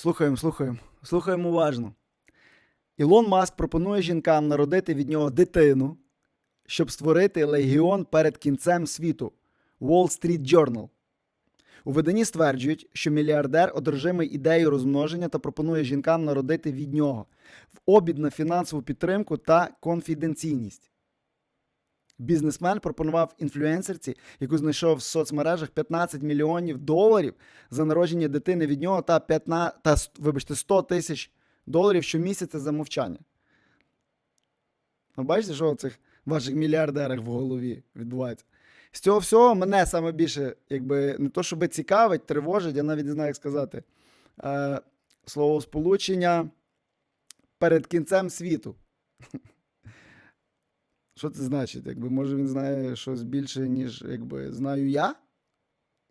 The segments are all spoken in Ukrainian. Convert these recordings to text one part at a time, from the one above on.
Слухаємо, слухаємо. Слухаємо уважно. Ілон Маск пропонує жінкам народити від нього дитину, щоб створити легіон перед кінцем світу. Wall Street Journal. У виданні стверджують, що мільярдер одержимий ідеєю розмноження та пропонує жінкам народити від нього в обід на фінансову підтримку та конфіденційність. Бізнесмен пропонував інфлюенсерці, яку знайшов в соцмережах 15 мільйонів доларів за народження дитини від нього та 15, та вибачте, 100 тисяч доларів щомісяця за мовчання. Ви бачите, що у цих ваших мільярдерах в голові відбувається? З цього всього мене саме більше, якби не то, щоб цікавить, тривожить, я навіть не знаю, як сказати. Е, словосполучення перед кінцем світу. Що це значить? Якби, може він знає щось більше, ніж якби, знаю я?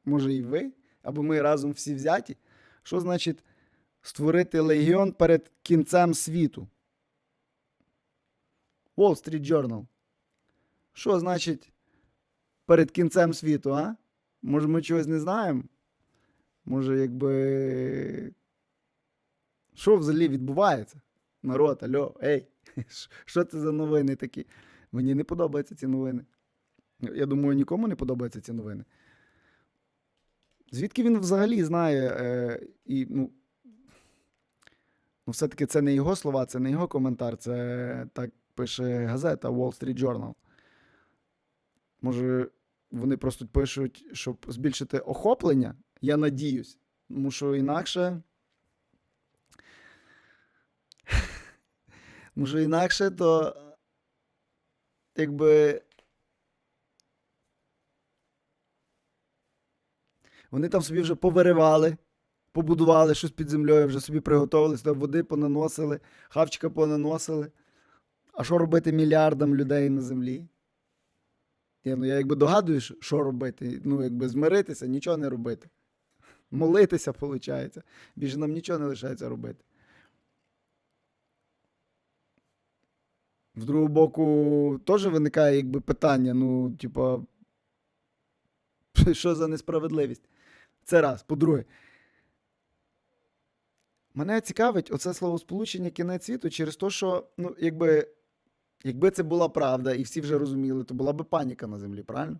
Може, і ви? Або ми разом всі взяті? Що значить створити легіон перед кінцем світу? Wall Street Journal. Що значить перед кінцем світу, а? Може, ми чогось не знаємо? Може, якби. Що взагалі відбувається? Народ, альо, ей, що це за новини такі? Мені не подобаються ці новини. Я думаю, нікому не подобаються ці новини. Звідки він взагалі знає, е, і, ну, ну, все-таки це не його слова, це не його коментар, це так пише газета Wall Street Journal. Може, вони просто пишуть, щоб збільшити охоплення? Я надіюсь. Тому що інакше. Може, інакше, то якби. Вони там собі вже повиривали, побудували щось під землею, вже собі приготували, сюди води понаносили, хавчика понаносили. А що робити мільярдам людей на землі? Я, ну, я якби догадуюсь, що робити. Ну, якби змиритися, нічого не робити. Молитися, виходить. Більше нам нічого не лишається робити. З другого боку, теж виникає якби питання: ну, типа, що за несправедливість? Це раз. По-друге, мене цікавить оце словосполучення кінець світу через те, що, ну, якби, якби це була правда, і всі вже розуміли, то була б паніка на землі, правильно?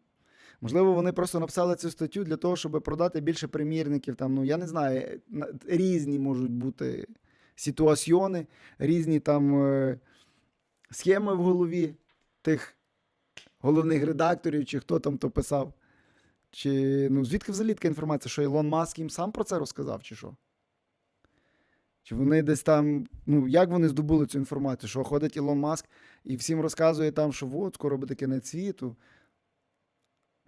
Можливо, вони просто написали цю статтю для того, щоб продати більше примірників. Там, ну, я не знаю, різні можуть бути ситуаціони, різні там. Схеми в голові тих головних редакторів, чи хто там то писав. Чи, ну, звідки взагалі така інформація, що Ілон Маск їм сам про це розказав, чи що? Чи вони десь там, ну, як вони здобули цю інформацію? Що ходить Ілон Маск і всім розказує там, що от, скоро буде кінець світу.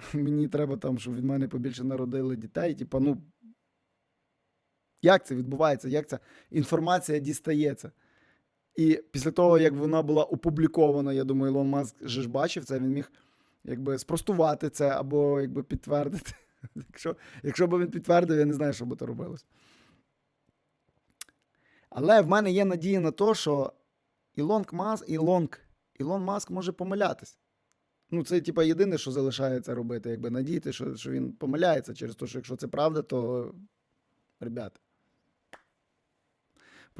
Мені треба там, щоб від мене побільше народили дітей. Типа, ну. Як це відбувається? Як ця інформація дістається? І після того, як вона була опублікована, я думаю, Ілон Маск же ж бачив це, він міг якби спростувати це або якби підтвердити. Якщо, якщо б він підтвердив, я не знаю, що би то робилось. Але в мене є надія на те, що Ілон Маск, Ілон, Ілон Маск може помилятись. Ну, це, типа, єдине, що залишається робити, якби надіяти, що, що він помиляється через те, що якщо це правда, то, ребята,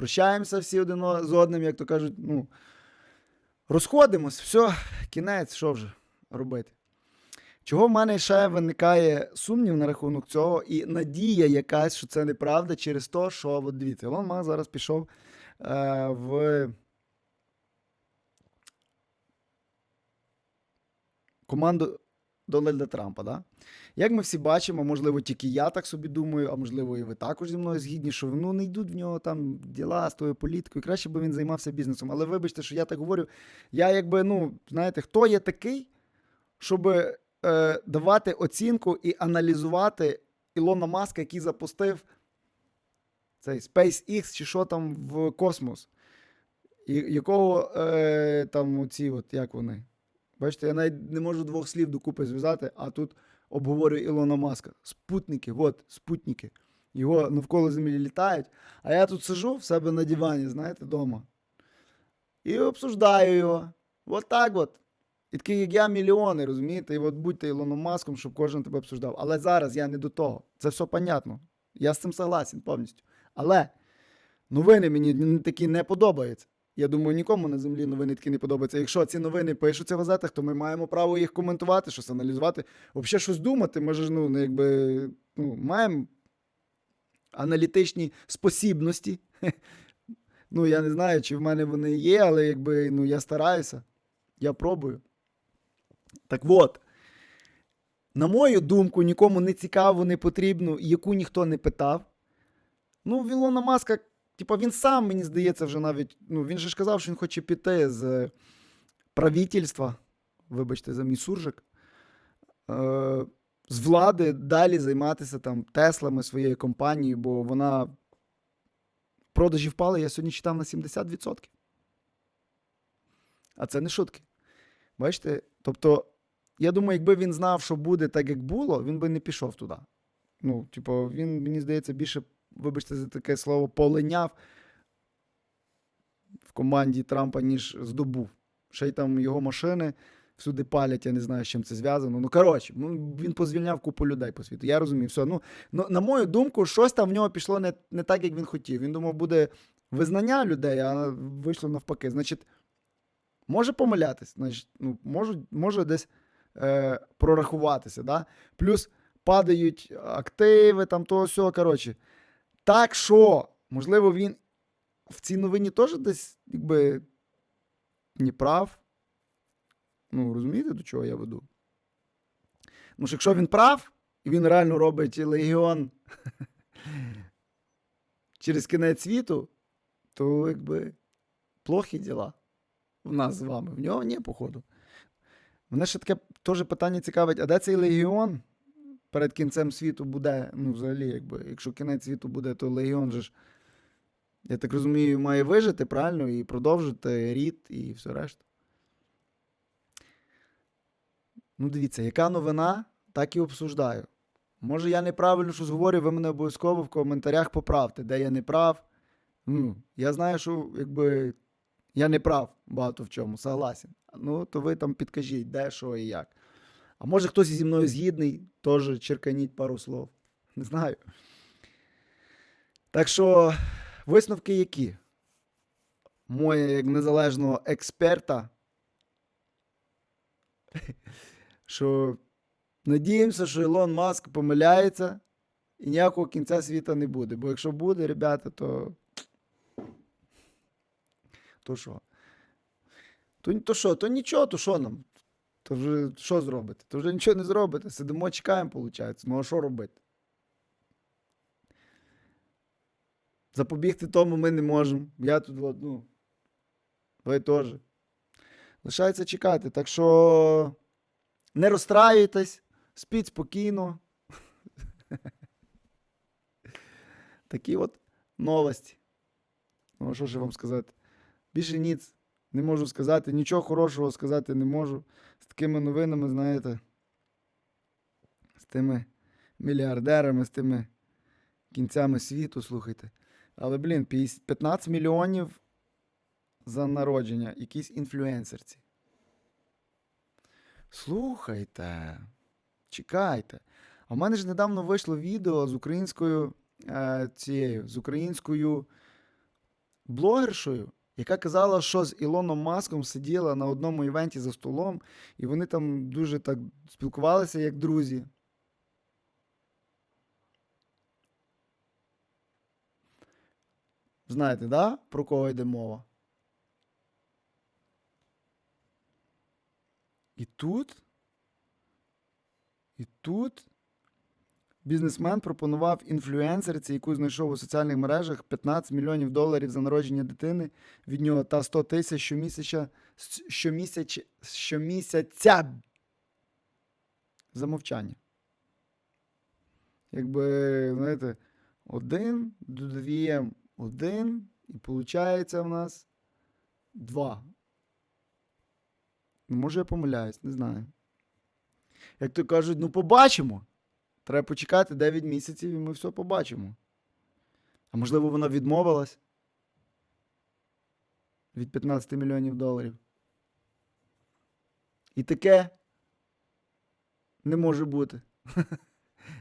прощаємося всі один з одним, як то кажуть, ну, розходимось, все, кінець, що вже робити. Чого в мене ще виникає сумнів на рахунок цього, і надія якась, що це неправда, через те, що, от дивіться, Ілон Маск зараз пішов е, в команду Дональда Трампа. Да? Як ми всі бачимо, можливо, тільки я так собі думаю, а можливо, і ви також зі мною згідні, що ну, не йдуть в нього там діла з тою політикою, краще би він займався бізнесом. Але вибачте, що я так говорю. Я якби, ну, знаєте, хто є такий, щоб е, давати оцінку і аналізувати Ілона Маска, який запустив цей SpaceX чи що там в космос, і, якого е, там ці, от як вони. Бачите, я навіть не можу двох слів докупи зв'язати, а тут обговорюю Ілона Маска. Спутники, от, спутники. Його навколо землі літають. А я тут сижу в себе на дивані, знаєте, вдома. І обсуждаю його. От так от. І такий, як я, мільйони, розумієте? І от будьте Ілоном Маском, щоб кожен тебе обсуждав. Але зараз я не до того. Це все понятно. Я з цим согласен повністю. Але новини мені такі не подобаються. Я думаю, нікому на землі новини такі не подобаються. Якщо ці новини пишуться в газетах, то ми маємо право їх коментувати, щось аналізувати, взагалі щось думати. Ми ж ну, якби, ну, маємо аналітичні спосібності. Ну, я не знаю, чи в мене вони є, але якби ну, я стараюся, я пробую. Так от, на мою думку, нікому не цікаво, не потрібно, яку ніхто не питав. Ну, в Ілона Маска, типа, він сам, мені здається, вже навіть. Ну, він же ж казав, що він хоче піти з правительства, вибачте, за мій суржик, е, з влади далі займатися там Теслами своєю компанією, бо вона. Продажі впали, я сьогодні читав на 70%. А це не шутки. Бачите? Тобто, я думаю, якби він знав, що буде так, як було, він би не пішов туди. Ну, типу, він, мені здається, більше, вибачте за таке слово, полиняв в команді Трампа, ніж здобув. Ще й там його машини всюди палять, я не знаю, з чим це зв'язано. Ну, коротше, ну, він позвільняв купу людей по світу. Я розумію, все. Ну, ну, на мою думку, щось там в нього пішло не, не так, як він хотів. Він думав, буде визнання людей, а вийшло навпаки. Значить, може помилятись, значить, ну, може, може десь е, прорахуватися. Да? Плюс падають активи, там того всього. Коротше. Так що, можливо, він в цій новині теж десь якби не прав. Ну, розумієте, до чого я веду? Ну, що якщо він прав, і він реально робить легіон через кінець світу, то якби плохі діла в нас з вами. В нього ні, походу. Мене ще таке теж питання цікавить: а де цей легіон перед кінцем світу буде? Ну, взагалі, якби, якщо кінець світу буде, то легіон же ж, я так розумію, має вижити, правильно, і продовжити рід і все решта. Ну, дивіться, яка новина, так і обсуждаю. Може, я неправильно щось говорю, ви мене обов'язково в коментарях поправте, де я не прав. Ну, я знаю, що якби я не прав багато в чому, согласен. Ну, то ви там підкажіть, де, що і як. А може хтось зі мною згідний, теж черканіть пару слов. Не знаю. Так що, висновки які? Моє як незалежного експерта. Що надіємося, що Ілон Маск помиляється і ніякого кінця світа не буде. Бо якщо буде, ребята, то. То що? То, то що, то нічого, то що нам? То вже що зробити? То вже нічого не зробите. Сидимо, чекаємо, виходить. Ну а що робити? Запобігти тому ми не можемо. Я тут, ну, ви теж. Лишається чекати. Так що не розстраюйтесь, спіть спокійно. Такі от новості. Ну, що ж вам сказати? Більше ніц не можу сказати, нічого хорошого сказати не можу. З такими новинами, знаєте, з тими мільярдерами, з тими кінцями світу, слухайте. Але, блін, 15 мільйонів за народження, якісь інфлюенсерці. Слухайте, чекайте. А в мене ж недавно вийшло відео з українською е, цією, з українською блогершою, яка казала, що з Ілоном Маском сиділа на одному івенті за столом, і вони там дуже так спілкувалися як друзі. Знаєте, да? Про кого йде мова? І тут. І тут бізнесмен пропонував інфлюенсерці, яку знайшов у соціальних мережах 15 мільйонів доларів за народження дитини від нього та 100 тисяч щомісяця, щомісяч, щомісяця за. Якби, знаєте, один додаємо один, і виходить в нас два. Ну, може, я помиляюсь, не знаю. Як то кажуть, ну побачимо. Треба почекати 9 місяців і ми все побачимо. А можливо, вона відмовилась від 15 мільйонів доларів. І таке не може бути.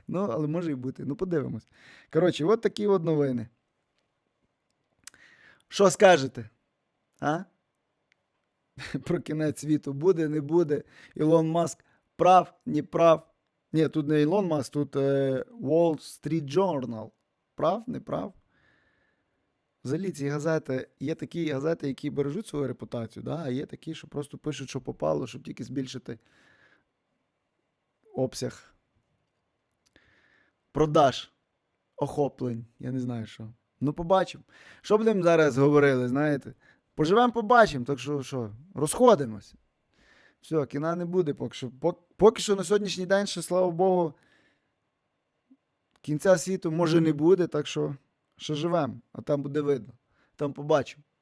Ну, але може і бути. Ну, подивимось. Коротше, от такі от новини. Що скажете? А? Про кінець світу буде, не буде. Ілон Маск прав, не прав. Ні, тут не Ілон Маск, тут е, Wall Street Journal. Прав, не прав. Взагалі, ці газети, є такі газети, які бережуть свою репутацію, да? а є такі, що просто пишуть, що попало, щоб тільки збільшити обсяг продаж, охоплень. Я не знаю що. Ну, побачимо. Що будемо зараз говорили, знаєте? Поживемо, побачимо, так що що, розходимося. Все, кіна не буде поки що. Поки що на сьогоднішній день, ще, слава Богу, кінця світу може не буде, так що ще живемо, а там буде видно. Там побачимо.